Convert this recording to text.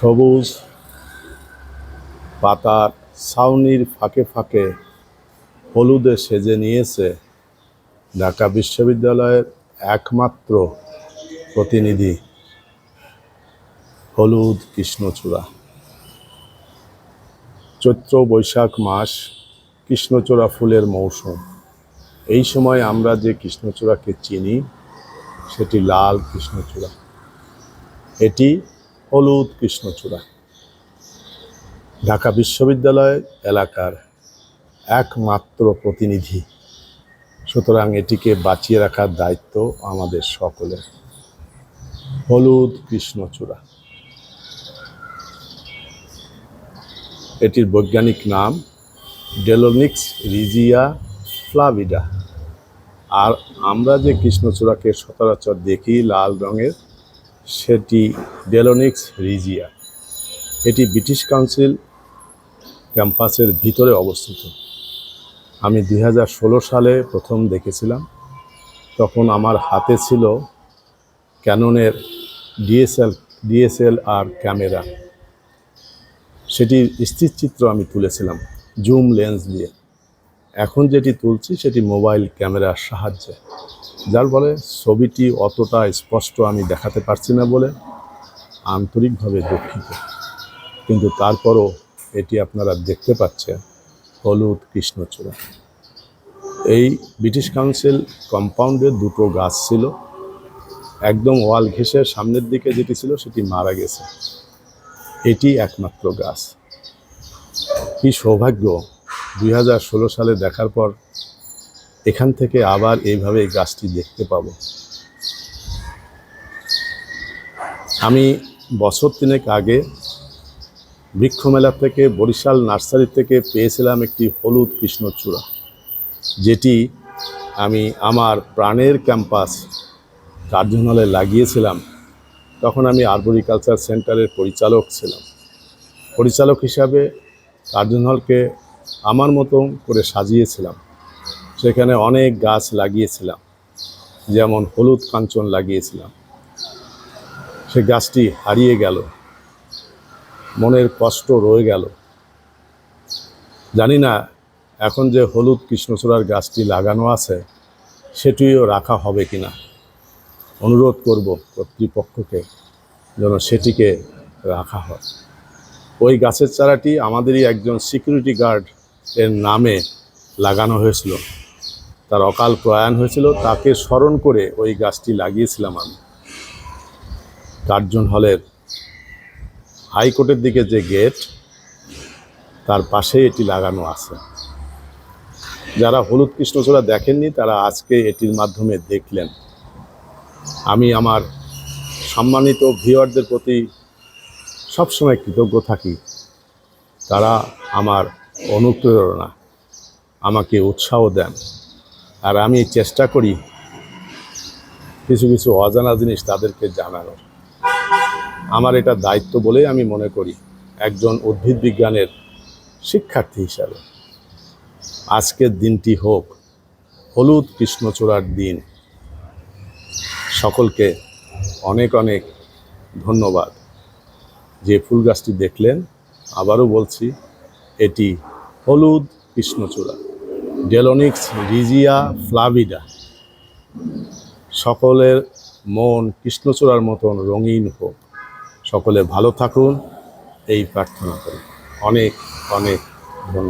সবুজ পাতার ছাউনির ফাঁকে ফাঁকে হলুদে সেজে নিয়েছে ঢাকা বিশ্ববিদ্যালয়ের একমাত্র প্রতিনিধি হলুদ কৃষ্ণচূড়া। চৈত্র বৈশাখ মাস কৃষ্ণচূড়া ফুলের মৌসুম। এই সময় আমরা যে কৃষ্ণচূড়াকে চিনি, সেটি লাল কৃষ্ণচূড়া। এটি হলুদ কৃষ্ণচূড়া। ঢাকা বিশ্ববিদ্যালয় এলাকার একমাত্র প্রতিনিধি। সুতরাং এটিকে বাঁচিয়ে রাখার দায়িত্ব আমাদের সকলের। হলুদ কৃষ্ণচূড়া। এটির বৈজ্ঞানিক নাম ডেলোনিক্স রিজিয়া ফ্লাভিডা। আর আমরা যে কৃষ্ণচূড়াকে সচরাচর দেখি লাল রঙের সেটি ডেলোনিক্স রিজিয়া এটি ব্রিটিশ কাউন্সিল ক্যাম্পাসের ভিতরে অবস্থিত। আমি দু হাজার ষোলো সালে প্রথম দেখেছিলাম। তখন আমার হাতে ছিল ক্যাননের ডিএসএল ডিএসএল আর ক্যামেরা। সেটির স্থিরচিত্র আমি তুলেছিলাম জুম লেন্স দিয়ে। এখন যেটি তুলছি সেটি মোবাইল ক্যামেরার সাহায্যে। যার ফলে ছবিটি অতটা স্পষ্ট আমি দেখাতে পারছি না বলে আন্তরিকভাবে দুঃখিত। কিন্তু তারপরও এটি আপনারা দেখতে পাচ্ছেন, হলুদ কৃষ্ণচূড়া এই ব্রিটিশ কাউন্সিল কম্পাউন্ডে দুটো গাছ ছিল। একদম ওয়াল ঘেঁষে সামনের দিকে যেটি ছিল সেটি মারা গেছে। এটি একমাত্র গাছ। কি সৌভাগ্য, দুই হাজার ষোলো সালে দেখার পর এখান থেকে আবার এইভাবে এই গাছটি দেখতে পাবো। আমি বছর তিনেক আগে বৃক্ষমেলা থেকে, বরিশাল নার্সারি থেকে পেয়েছিলাম একটি হলুদ কৃষ্ণচূড়া, যেটি আমি আমার প্রাণের ক্যাম্পাস কার্জন হলে লাগিয়েছিলাম। তখন আমি আর্বরিকালচার সেন্টারের পরিচালক ছিলাম। পরিচালক হিসাবে কার্জন হলকে আমার মতো করে সাজিয়েছিলাম। সেখানে অনেক গাছ লাগিয়েছিলাম। যেমন হলুদ কাঞ্চন লাগিয়েছিলাম। সে গাছটি হারিয়ে গেল। মনের কষ্ট রয়ে গেল। জানি না এখন যে হলুদ কৃষ্ণচূড়ার গাছটি লাগানো আছে, সেটিও রাখা হবে কি না অনুরোধ করব কর্তৃপক্ষকে যেন সেটিকে রাখা হয়। ওই গাছের চারাটি আমাদেরই একজন সিকিউরিটি গার্ড এর নামে লাগানো হয়েছিল। তার অকাল প্রয়াণ হয়েছিল, তাকে স্মরণ করে ওই গাছটি লাগিয়েছিলাম আমি। কার্জন হলের হাইকোর্টের দিকে যে গেট, তার পাশেই এটি লাগানো আছে। যারা হলুদ কৃষ্ণচূড়া দেখেননি, তারা আজকে এটির মাধ্যমে দেখলেন। আমি আমার সম্মানিত ভিওয়ারদের প্রতি সবসময় কৃতজ্ঞ থাকি। তারা আমার অনুপ্রেরণা, আমাকে উৎসাহ দেন। আর আমি চেষ্টা করি কিছু কিছু অজানা জিনিস তাদেরকে জানানোর। আমার এটা দায়িত্ব বলেই আমি মনে করি একজন উদ্ভিদ বিজ্ঞানের শিক্ষার্থী হিসাবে। আজকের দিনটি হোক হলুদ কৃষ্ণচূড়ার দিন। সকলকে অনেক অনেক ধন্যবাদ। যে ফুল গাছটি দেখলেন, আবারও বলছি, এটি হলুদ কৃষ্ণচূড়া। ডেলোনিক্স রিজিয়া, ফ্লাভিডা। সকলের মন কৃষ্ণচূড়ার মতন রঙিন হোক। সকলে ভালো থাকুন, এই প্রার্থনা করি। অনেক অনেক ধন্যবাদ।